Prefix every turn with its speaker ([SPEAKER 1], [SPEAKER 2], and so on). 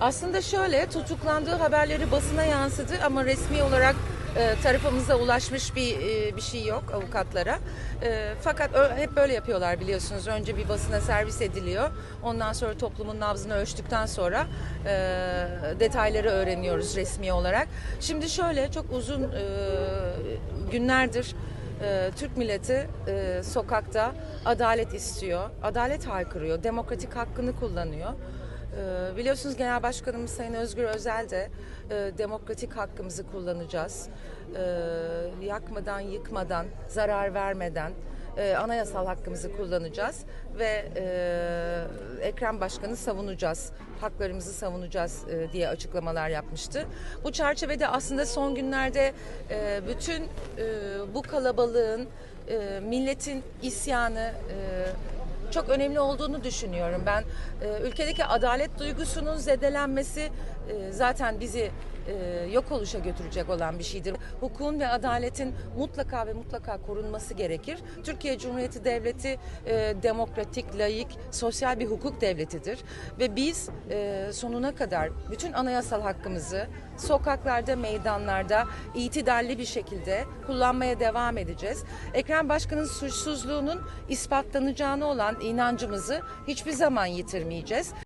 [SPEAKER 1] Aslında şöyle tutuklandığı haberleri basına yansıdı ama resmi olarak e, tarafımıza ulaşmış bir e, bir şey yok avukatlara. E, fakat ö- hep böyle yapıyorlar biliyorsunuz. Önce bir basına servis ediliyor. Ondan sonra toplumun nabzını ölçtükten sonra e, detayları öğreniyoruz resmi olarak. Şimdi şöyle çok uzun e, günlerdir e, Türk milleti e, sokakta adalet istiyor, adalet haykırıyor, demokratik hakkını kullanıyor. Ee, Biliyorsunuz Genel Başkanımız Sayın Özgür Özel de e, demokratik hakkımızı kullanacağız. Ee, yakmadan, yıkmadan, zarar vermeden e, anayasal hakkımızı kullanacağız ve e, Ekrem Başkan'ı savunacağız, haklarımızı savunacağız e, diye açıklamalar yapmıştı. Bu çerçevede aslında son günlerde bütün bu kalabalığın, milletin isyanı, çok önemli olduğunu düşünüyorum. Ben e, ülkedeki adalet duygusunun zedelenmesi e, zaten bizi e, yok oluşa götürecek olan bir şeydir. Hukukun ve adaletin mutlaka ve mutlaka korunması gerekir. Türkiye Cumhuriyeti Devleti e, demokratik, layık, sosyal bir hukuk devletidir ve biz e, sonuna kadar bütün anayasal hakkımızı sokaklarda, meydanlarda itidalli bir şekilde kullanmaya devam edeceğiz. Ekrem Başkan'ın suçsuzluğunun ispatlanacağına olan inancımızı hiçbir zaman yitirmeyeceğiz.